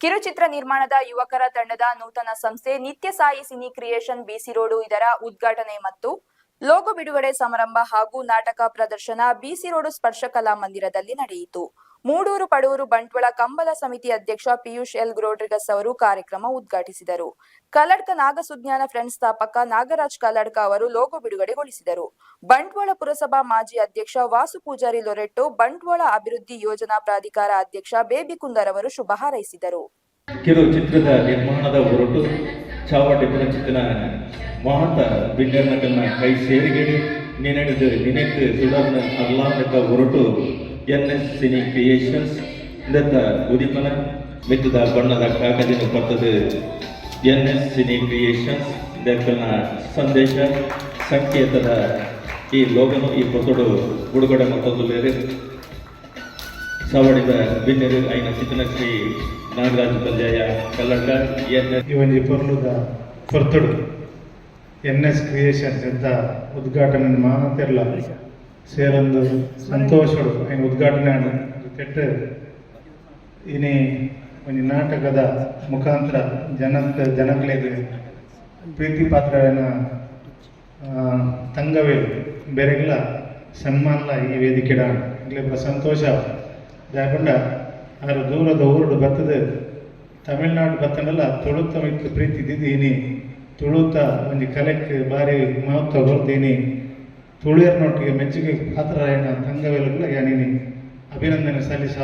ಕಿರುಚಿತ್ರ ನಿರ್ಮಾಣದ ಯುವಕರ ತಂಡದ ನೂತನ ಸಂಸ್ಥೆ Nitya Sai cine creation BC road ಇದರ ಉದ್ಘಾಟನೆ ಮತ್ತು ಲೋಗೋ ಬಿಡುಗಡೆ ಸಮಾರಂಭ ಹಾಗೂ ನಾಟಕ ಪ್ರದರ್ಶನ ಬಿಸಿ ರೋಡು ಸ್ಪರ್ಶ ಕಲಾ ಮಂದಿರದಲ್ಲಿ ನಡೆಯಿತು. ಮೂಡೂರು ಪಡೂರು ಬಂಟ್ವಾಳ ಕಂಬಲ ಸಮಿತಿ ಅಧ್ಯಕ್ಷ ಪಿಯೂಷ್ ಎಲ್ ಗ್ರೋಡ್ರಿಗಸ್ ಅವರು ಕಾರ್ಯಕ್ರಮ ಉದ್ಘಾಟಿಸಿದರು. ಕಲಡ್ಕ ನಾಗಸುಜ್ಞಾನ ಫ್ರೆಂಡ್ಸ್ ಸ್ಥಾಪಕ ನಾಗರಾಜ್ ಕಲಡ್ಕ ಅವರು ಲೋಗೋ ಬಿಡುಗಡೆಗೊಳಿಸಿದರು. ಬಂಟ್ವಾಳ ಪುರಸಭಾ ಮಾಜಿ ಅಧ್ಯಕ್ಷ ವಾಸು ಪೂಜಾರಿ ಲೊರೆಟ್ಟು, ಬಂಟ್ವಾಳ ಅಭಿವೃದ್ಧಿ ಯೋಜನಾ ಪ್ರಾಧಿಕಾರ ಅಧ್ಯಕ್ಷ ಬೇಬಿ ಕುಂದರ್ ಅವರು ಶುಭ ಹಾರೈಸಿದರು. ಕಿರು ಚಿತ್ರದ ನಿರ್ಮಾಣದ ಹೊರಟು ಮಹಂತ ಕೈ ಸೇರಿಗೆಡಿ ನಿನಡಿದು ನಿನಕ್ಕೆ ಸುಡರ್ನ ಅಲ್ಲಾಂಡಕ ಹೊರಟು ಎನ್ ಎಸ್ ಸಿನಿ ಕ್ರಿಯೇಷನ್ಸ್ ದತ್ತ ಉದಿಪನ ಮಿತ್ತದ ಬಣ್ಣದ ಕಾಗದಿನ ಪತ್ತದು ಎನ್ ಎಸ್ ಸಿನಿ ಕ್ರಿಯೇಷನ್ಸ್ ಇದಕ್ಕನ್ನ ಸಂದೇಶ, ಸಂಕೇತದ ಈ ಲೋಗನು, ಈ ಪೊತ್ತೊಡು ಉಡುಗೊಡೆ ಮತ್ತೊಂದು ಬೇರೆ ಸವಡಿದ ಬಿನ್ನೆರು ಐನ ಚಿತ್ರಶ್ರೀ ನಾಗರಾಜ ಪಲ್ಯಾಯ ಕಲ್ಲಡ್ಕ ಎನ್ ಎಸ್ ಇವನಿ ಪೊರ್ಲುದ ಕೊರ್ತುಡು ಎನ್ ಎಸ್ ಕ್ರಿಯೇಷನ್ಸ್ ಅಂತ ಉದ್ಘಾಟನೆ ಮಾತೆರ್ಲ ಸೇರೊಂದು ಸಂತೋಷಡು ಐನ ಉದ್ಘಾಟನೆ ಕೆಟ್ಟ ಇನಿ ಒಂಜಿ ನಾಟಕದ ಮುಖಾಂತರ ಜನಕ್ ಜನಕ್ಲೆಗ್ ಪ್ರೀತಿ ಪಾತ್ರನ ತಂಗವೇ ಬೇರೆಗಳ ಸನ್ಮಾನ ಈ ವೇದಿಕೆಡ ಇಗ್ಲೆಗ್ಲ ಸಂತೋಷ ದಾಯಪಂಡ ಆರು ದೂರದ ಊರುಡು ಬರ್ತದೆ. ತಮಿಳ್ನಾಡು ಬತ್ತನಲ್ಲ ತುಳುತ ಮಿಕ್ಕ ಪ್ರೀತಿ ದಿದೀನಿ ತುಳುತ ಒಂಜಿ ಕಲೆಕ್ ಬಾರಿ ಮಹತ್ವ ಬರ್ದೀನಿ ತುಳಿಯರ್ನೊಟ್ಟಿಗೆ ಮೆಚ್ಚುಗೆ ಪಾತ್ರ ಏನ ತಂಗವೆಲ್ಲ ಯಾನಿನಿ ಅಭಿನಂದನೆ ಸಲ್ಲಿಸ